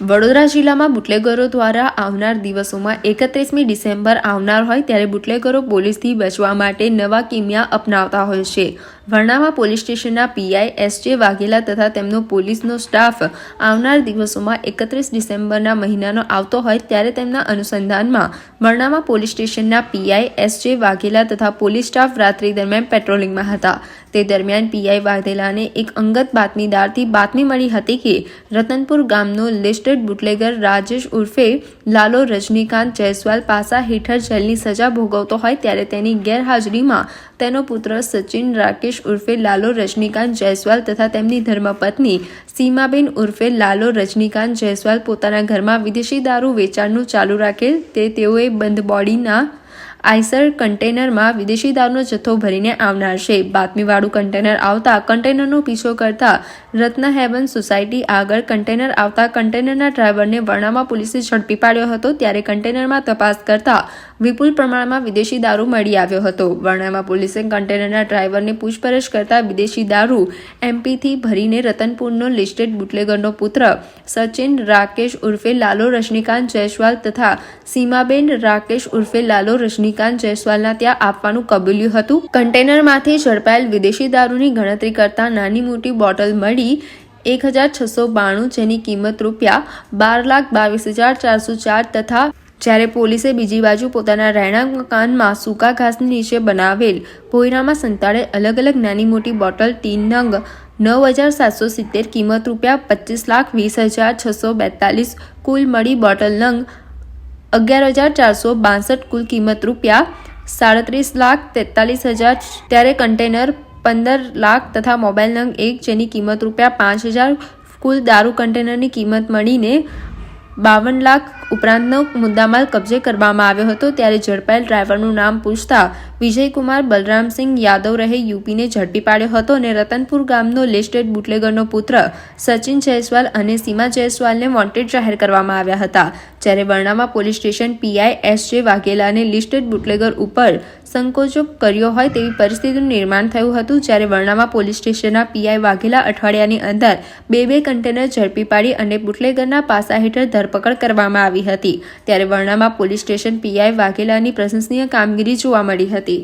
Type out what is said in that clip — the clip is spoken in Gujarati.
વડોદરા જિલ્લામાં બુટલેગરો દ્વારા આવનાર દિવસોમાં એકત્રીસમી ડિસેમ્બર આવનાર હોય ત્યારે બુટલેગરો પોલીસથી બચવા માટે નવા કિમિયા અપનાવતા હોય છે. વરણામાં પોલીસ સ્ટેશનના પીઆઈ એસ જે વાઘેલા તથા તેમનો પોલીસનો સ્ટાફ આવનાર દિવસોમાં એકત્રીસ ડિસેમ્બરના મહિનાનો આવતો હોય ત્યારે તેમના અનુસંધાનમાં વરણામાં પોલીસ સ્ટેશનના પીઆઈ એસ જે વાઘેલા તથા પોલીસ સ્ટાફ રાત્રિ દરમિયાન પેટ્રોલિંગમાં હતા. તે દરમિયાન પીઆઈ વાઘેલાને એક અંગત બાતમીદારથી બાતમી મળી હતી કે રતનપુર ગામનો લિસ્ટેડ બુટલેગર રાજેશ ઉર્ફે લાલો રજનીકાંત જયસ્વાલ પાસા હેઠળ જેલની સજા ભોગવતો હોય ત્યારે તેની ગેરહાજરીમાં તેનો પુત્ર સચિન રાકેશ ઉર્ફે લાલો રજનીકાંત જયસ્વાલ તથા તેમની ધર્મપત્ની સીમાબેન ઉર્ફે લાલો રજનીકાંત જયસ્વાલ પોતાના ઘરમાં વિદેશી દારૂ વેચાણનું ચાલુ રાખેલ તે તેઓએ બંધ બોડીના આઈસર કન્ટેનરમાં વિદેશી દારૂનો જથ્થો ભરીને આવનાર છે. બાતમીવાળું કન્ટેનર આવતા કન્ટેનરનો પીછો કરતા રત્ન હેવન સોસાયટી આગળ કન્ટેનર આવતા કન્ટેનરના ડ્રાઈવરને વર્ણામાં પોલીસે ઝડપી પાડ્યો હતો, ત્યારે કન્ટેનરમાં તપાસ કરતા વિપુલ પ્રમાણમાં વિદેશી દારૂ મળી આવ્યો હતો. વર્ણામાં પોલીસે કન્ટેનરના ડ્રાઈવરને પૂછપરછ કરતા વિદેશી દારૂ એમપીથી ભરીને રતનપુરનો લિસ્ટેડ બુટલેગરનો પુત્ર સચિન રાકેશ ઉર્ફે લાલો રજનીકાંત જયસ્વાલ તથા સીમાબેન રાકેશ ઉર્ફે લાલો રજનીકાંત જયસ્વાલના ત્યાં આપવાનું કબૂલ્યું હતું. કન્ટેનરમાંથી ઝડપાયેલ વિદેશી દારૂની ગણતરી કરતા નાની મોટી બોટલ મળી એક હજાર છસો બાણું, જેની કિંમત રૂપિયા બાર લાખ બાવીસ હજાર ચારસો ચાર તથા જ્યારે પોલીસે બીજી બાજુ પોતાના રહેણાંક મકાનમાં સૂકા ઘાસની નીચે બનાવેલ ભોયરામાં સંતાડે અલગ અલગ નાની મોટી બોટલ તીન નંગ, નવ હજાર સાતસો સિત્તેર કિંમત રૂપિયા પચીસ લાખ વીસ હજાર છસો બેતાલીસ કુલ મળી બોટલ, નંગ, અગિયાર હજાર ચારસો બાસઠ કુલ કિંમત રૂપિયા સાડત્રીસ લાખ તેતાલીસ હજાર, ત્યારે કન્ટેનર પંદર લાખ તથા મોબાઈલ નંગ એક જેની કિંમત રૂપિયા પાંચ હજાર કુલ દારૂ કન્ટેનરની કિંમત મળીને બાવન લાખ ઉપરાંતનો મુદ્દામાલ કબજે કરવામાં આવ્યો હતો ત્યારે ઝડપાયેલ ડ્રાઈવરનું નામ પૂછતા વિજયકુમાર બલરામસિંહ યાદવ રહે યુપીને ઝડપી પાડ્યો હતો અને રતનપુર ગામનો લિસ્ટેડ બુટલેગરનો પુત્ર સચિન જયસ્વાલ અને સીમા જયસ્વાલને વોન્ટેડ જાહેર કરવામાં આવ્યા હતા. જ્યારે વર્ણામાં police station PI S J વાઘેલાને listed bootlegger ઉપર સંકોચો કર્યો હોય તેવી પરિસ્થિતિનું નિર્માણ થયું હતું, જ્યારે વર્ણામાં પોલીસ સ્ટેશનના પીઆઈ વાઘેલા અઠવાડિયાની અંદર બે બે કન્ટેનર ઝડપી પાડી અને બુટલેગરના પાસા હેઠળ ધરપકડ કરવામાં આવી હતી. ત્યારે વર્ણામાં પોલીસ સ્ટેશન પીઆઈ વાઘેલાની પ્રશંસનીય કામગીરી જોવા મળી હતી.